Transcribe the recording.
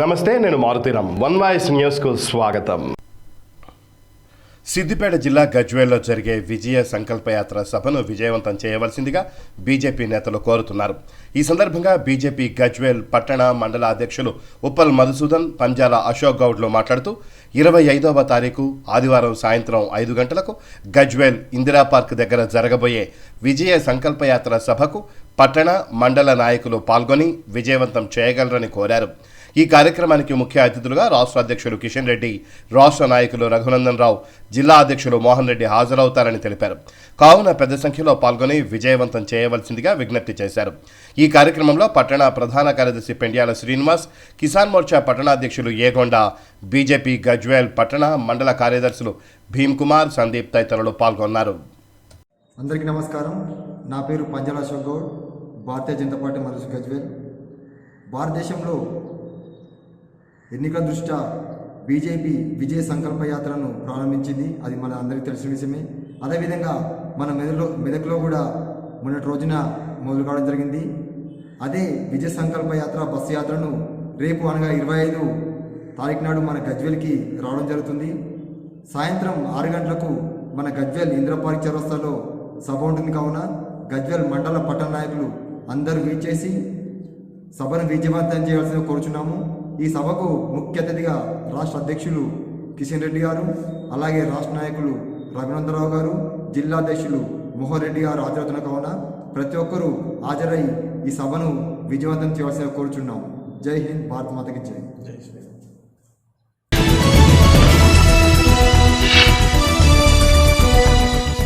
నమస్తే నేను Maruthi Ram one voice న్యూస్కు స్వాగతం. సిద్దిపేట జిల్లా గజ్వేల్లో జరిగే విజయ సంకల్పయాత్ర సభను విజయవంతం చేయవలసిందిగా బీజేపీ నేతలు కోరుతున్నారు. ఈ సందర్భంగా బీజేపీ గజ్వేల్ పట్టణ మండల అధ్యక్షులు ఉప్పల్ మధుసూదన్ పంజాల అశోక్ గౌడ్లు మాట్లాడుతూ ఇరవై ఐదవ తారీఖు ఆదివారం సాయంత్రం ఐదు గంటలకు గజ్వేల్ ఇందిరా పార్క్ దగ్గర జరగబోయే విజయ సంకల్పయాత్ర సభకు పట్టణ మండల నాయకులు పాల్గొని విజయవంతం చేయగలరని కోరారు. ఈ కార్యక్రమానికి ముఖ్య అతిథులుగా రాష్ట్ర అధ్యక్షులు కిషన్ రెడ్డి రాష్ట్ర నాయకులు రఘునందన్ రావు జిల్లా అధ్యక్షులు మోహన్ రెడ్డి హాజరవుతారని తెలిపారు. కావున పెద్ద సంఖ్యలో పాల్గొని విజయవంతం చేయవలసిందిగా విజ్ఞప్తి చేశారు. ఈ కార్యక్రమంలో పట్టణ ప్రధాన కార్యదర్శి పెండ్యాల శ్రీనివాస్ కిసాన్ మోర్చా పట్టణాధ్యక్షులు ఏగొండ బీజేపీ గజ్వేల్ పట్టణ మండల కార్యదర్శులు భీమ్ కుమార్ సందీప్ తదితరులు పాల్గొన్నారు. అందరికీ నమస్కారం. నా పేరు పంజాల అశోక్ గౌడ్ భారతీయ జనతా పార్టీ మనసు గజ్వేల్. భారతదేశంలో ఎన్నికల దృష్ట్యా బీజేపీ విజయ సంకల్ప యాత్రను ప్రారంభించింది. అది మన అందరికీ తెలిసిన విషయమే. అదేవిధంగా మన మెదడులో మెదక్లో కూడా మొన్నటి రోజున మొదలు కావడం జరిగింది. అదే విజయ సంకల్ప యాత్ర బస్సు యాత్రను రేపు అనగా ఇరవై ఐదు తారీఖు నాడు మన గజ్వెల్కి రావడం జరుగుతుంది. సాయంత్రం ఆరు గంటలకు మన గజ్వెల్ ఇంద్రపార్క్ చౌరస్తాలో సభ ఉంటుంది కావున గజ్వెల్ మండల పట్టణ నాయకులు అందరూ వీచేసి సభను విజయవంతం చేయాల్సిందిగా కోరుచున్నాము. ఈ సభకు ముఖ్య అతిథిగా రాష్ట్ర అధ్యక్షులు కిషన్ రెడ్డి గారు అలాగే రాష్ట్ర నాయకులు రఘునందరావు గారు జిల్లా అధ్యక్షులు మోహన్ రెడ్డి గారు హాజరవుతున్న కావున ప్రతి ఒక్కరూ హాజరై ఈ సభను విజయవంతం చేయవలసిన కోరుచున్నాం. జై హింద్ భారత్ మాతకి జై.